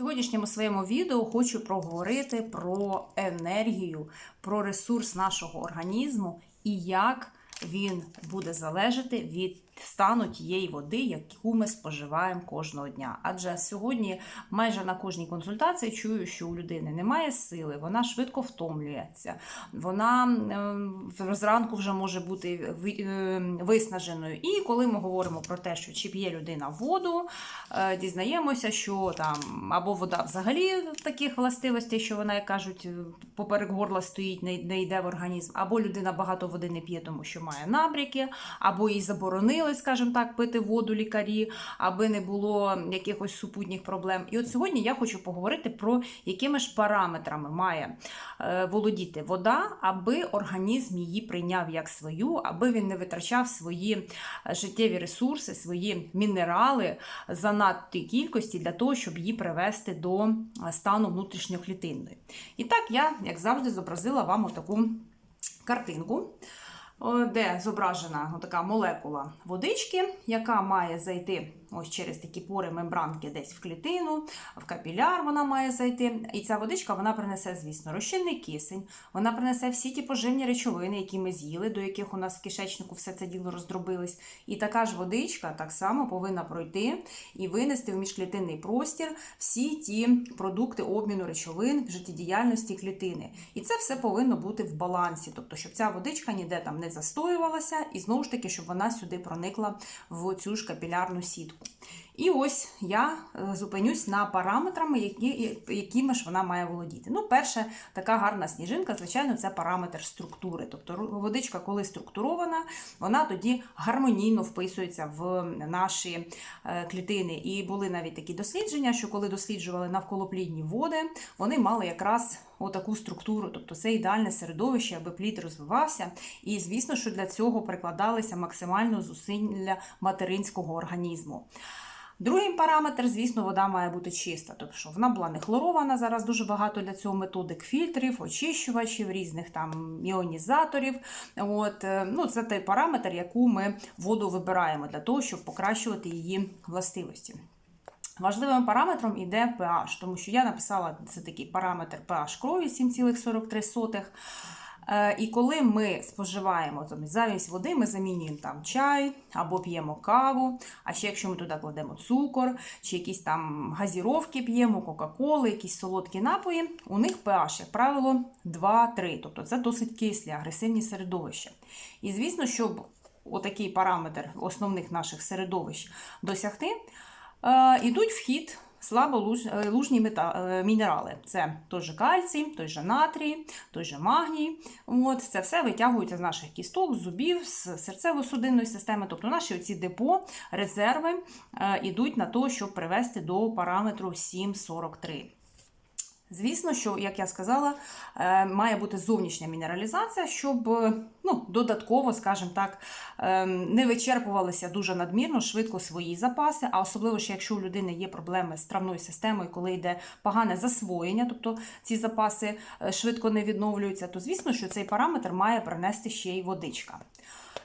сьогоднішньому своєму відео хочу проговорити про енергію, про ресурс нашого організму і як він буде залежати від стану тієї води, яку ми споживаємо кожного дня. Адже сьогодні майже на кожній консультації чую, що у людини немає сили, вона швидко втомлюється, вона е, зранку вже може бути е, виснаженою. І коли ми говоримо про те, що чи п'є людина воду, е, дізнаємося, що там або вода взагалі таких властивостей, що вона, як кажуть, поперек горла стоїть, не, йде в організм, або людина багато води не п'є, тому що має набряки, або їй заборонили, скажімо так, пити воду лікарі, аби не було якихось супутніх проблем. І от сьогодні я хочу поговорити про якими ж параметрами має е, володіти вода, аби організм її прийняв як свою, аби він не витрачав свої е, життєві ресурси, свої мінерали занадтої кількості для того, щоб її привести до е, стану внутрішньоклітинної. І так я, як завжди, зобразила вам отаку картинку. Де зображена така молекула водички, яка має зайти ось через такі пори мембранки десь в клітину, в капіляр вона має зайти. І ця водичка вона принесе, звісно, розчинний кисень, вона принесе всі ті поживні речовини, які ми з'їли, до яких у нас в кишечнику все це діло роздробилось. І така ж водичка так само повинна пройти і винести в міжклітинний простір всі ті продукти обміну речовин в життєдіяльності клітини. І це все повинно бути в балансі, тобто, щоб ця водичка ніде там не застоювалася, і знову ж таки, щоб вона сюди проникла в цю ж капілярну сітку. І ось я е, зупинюсь на параметрами, які, якими ж вона має володіти. Ну, перше, така гарна сніжинка, звичайно, це параметр структури. Тобто водичка, коли структурована, вона тоді гармонійно вписується в наші е, клітини. І були навіть такі дослідження, що коли досліджували навколоплідні води, вони мали якраз отаку структуру, тобто це ідеальне середовище, аби плід розвивався. І звісно, що для цього прикладалися максимально зусилля материнського організму. Другий параметр, звісно, вода має бути чиста, тобто що вона була не хлорована. Зараз дуже багато для цього методик фільтрів, очищувачів, різних там іонізаторів. От, е, ну, це той параметр, яку ми воду вибираємо для того, щоб покращувати її властивості. Важливим параметром іде pH, тому що я написала це такий параметр pH крові 7,43. Е, І коли ми споживаємо замість води, ми замінюємо там чай або п'ємо каву. А ще якщо ми туди кладемо цукор, чи якісь там газіровки п'ємо, кока-коли, якісь солодкі напої, у них pH, як правило, 2-3. Тобто це досить кислі, агресивні середовища. І звісно, щоб отакий параметр основних наших середовищ досягти, е, ідуть в хід слаболужні мінерали. Це той же кальцій, той же натрій, той же магній. От, це все витягується з наших кісток, з зубів, з серцево-судинної системи. Тобто наші оці депо, резерви е, йдуть на те, щоб привести до параметру 7,43. Звісно, що, як я сказала, е, має бути зовнішня мінералізація, щоб е, ну, додатково, скажімо так, е, не вичерпувалися дуже надмірно, швидко свої запаси. А особливо, що якщо у людини є проблеми з травною системою, коли йде погане засвоєння, тобто ці запаси швидко не відновлюються, то звісно, що цей параметр має принести ще й водичка.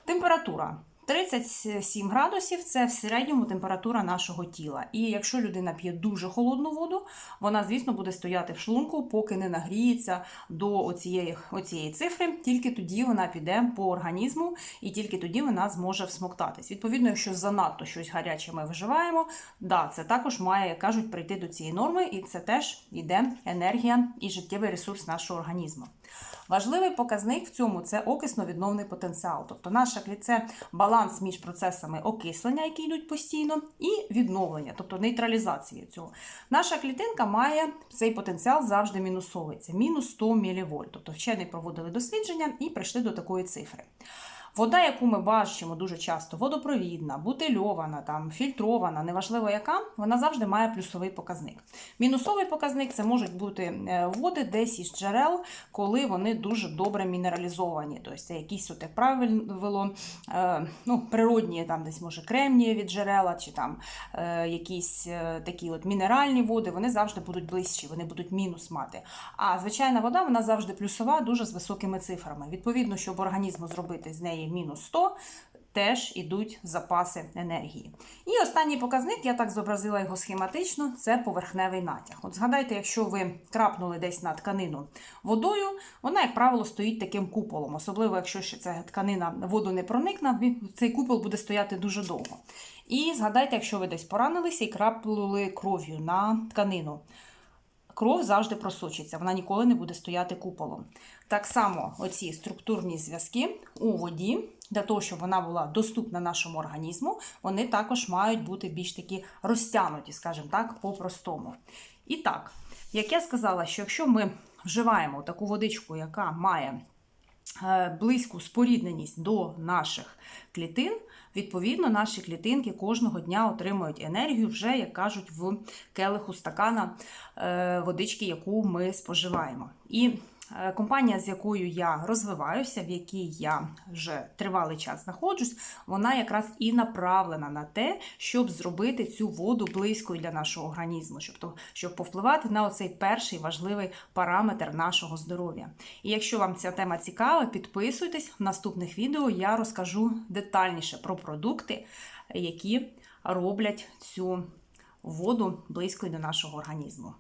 Температура. 37 градусів це в середньому температура нашого тіла. І якщо людина п'є дуже холодну воду, вона, звісно, буде стояти в шлунку, поки не нагріється до оцієї, оцієї цифри. Тільки тоді вона піде по організму, і тільки тоді вона зможе всмоктатись. Відповідно, якщо занадто щось гаряче ми вживаємо, да, це також має, як кажуть, прийти до цієї норми, і це теж йде енергія і життєвий ресурс нашого організму. Важливий показник в цьому це окисно-відновний потенціал. Тобто наша це баланс між процесами окислення, які йдуть постійно, і відновлення, тобто нейтралізації цього. Наша клітинка має цей потенціал завжди мінусовий. Це мінус 100 мВ. Тобто вчені проводили дослідження і прийшли до такої цифри. Вода, яку ми бачимо дуже часто, водопровідна, бутильована, там, фільтрована, неважливо яка, вона завжди має плюсовий показник. Мінусовий показник це можуть бути е, води десь із джерел, коли вони дуже добре мінералізовані. Тобто це якісь, от, як правило, е, ну, природні, там десь може кремнієві джерела, чи там е, якісь такі от мінеральні води, вони завжди будуть ближчі, вони будуть мінус мати. А звичайна вода вона завжди плюсова, дуже з високими цифрами. Відповідно, щоб організму зробити з неї мінус 100, теж ідуть запаси енергії. І останній показник, я так зобразила його схематично, це поверхневий натяг. От згадайте, якщо ви крапнули десь на тканину водою, вона, як правило, стоїть таким куполом. Особливо, якщо ще ця тканина воду не проникне, цей купол буде стояти дуже довго. І згадайте, якщо ви десь поранилися і крапнули кров'ю на тканину. Кров завжди просочиться, вона ніколи не буде стояти куполом. Так само оці структурні зв'язки у воді, для того, щоб вона була доступна нашому організму, вони також мають бути більш такі розтягнуті, скажімо так, по-простому. І так, як я сказала, що якщо ми вживаємо таку водичку, яка має е, близьку спорідненість до наших клітин, відповідно, наші клітинки кожного дня отримують енергію вже, як кажуть, в келиху стакана е, водички, яку ми споживаємо. І компанія, з якою я розвиваюся, в якій я вже тривалий час знаходжусь, вона якраз і направлена на те, щоб зробити цю воду близькою для нашого організму, щоб, щоб повпливати на оцей перший важливий параметр нашого здоров'я. І якщо вам ця тема цікава, підписуйтесь. В наступних відео я розкажу детальніше про продукти, які роблять цю воду близькою до нашого організму.